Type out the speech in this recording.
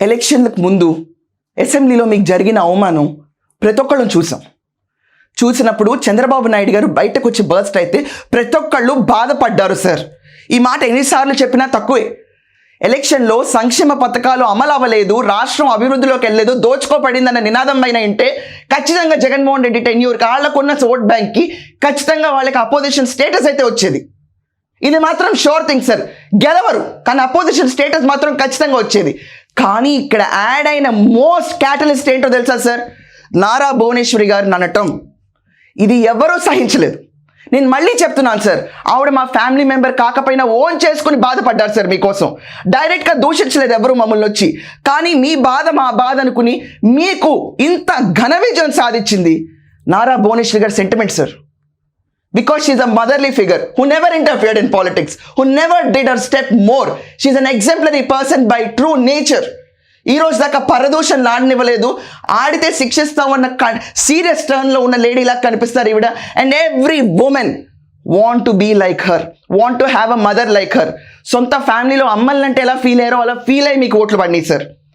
ఎలక్షన్లకు ముందు అసెంబ్లీలో మీకు జరిగిన అవమానం ప్రతి ఒక్కళ్ళు చూసాం. చూసినప్పుడు చంద్రబాబు నాయుడు గారు బయటకు వచ్చి బర్స్ట్ అయితే ప్రతి ఒక్కళ్ళు బాధపడ్డారు సార్. ఈ మాట ఎన్నిసార్లు చెప్పినా తక్కువే. ఎలక్షన్లో సంక్షేమ పథకాలు అమలు అవ్వలేదు రాష్ట్రం అభివృద్ధిలోకి వెళ్ళలేదు దోచుకోబడిందన్న నినాదం పైన ఉంటే ఖచ్చితంగా జగన్మోహన్ రెడ్డి టెన్యూర్ వాళ్ళకున్న ఓట్ బ్యాంక్కి ఖచ్చితంగా వాళ్ళకి అపోజిషన్ స్టేటస్ అయితే వచ్చేది. ఇది మాత్రం షోర్ థింగ్ సార్ గెలవరు కానీ అపోజిషన్ స్టేటస్ మాత్రం ఖచ్చితంగా వచ్చేది. కానీ ఇక్కడ యాడ్ అయిన మోస్ట్ క్యాటలిస్ట్ ఏంటో తెలుసా సార్? నారా భువనేశ్వరి గారు అనటం. ఇది ఎవరూ సహించలేదు. నేను మళ్ళీ చెప్తున్నాను సార్. ఆవిడ మా ఫ్యామిలీ మెంబర్ కాకపోయినా ఓన్ చేసుకుని బాధపడ్డారు సార్ మీకోసం. డైరెక్ట్గా దూషించలేదు ఎవరు మమ్మల్ని వచ్చి. కానీ మీ బాధ మా బాధ అనుకుని మీకు ఇంత ఘన విజయం సాధించింది నారా భువనేశ్వరి గారి sentiment sir. Because she's a motherly figure who never interfered in politics, who never did her step more. She's an exemplary person by true nature. ఈ రోజు దాకా పరదూషణ ఆడనివ్వలేదు ఆడితే శిక్షిస్తామన్న సీరియస్ టర్న్లో ఉన్న లేడీలా కనిపిస్తారు ఈవిడ and every women want to be like her want to have a mother like her సొంత ఫ్యామిలీలో అమ్మల్ని అంటే ఎలా ఫీల్ అయ్యారో అలా ఫీల్ అయ్యి మీకు ఓట్లు పడినాయి సార్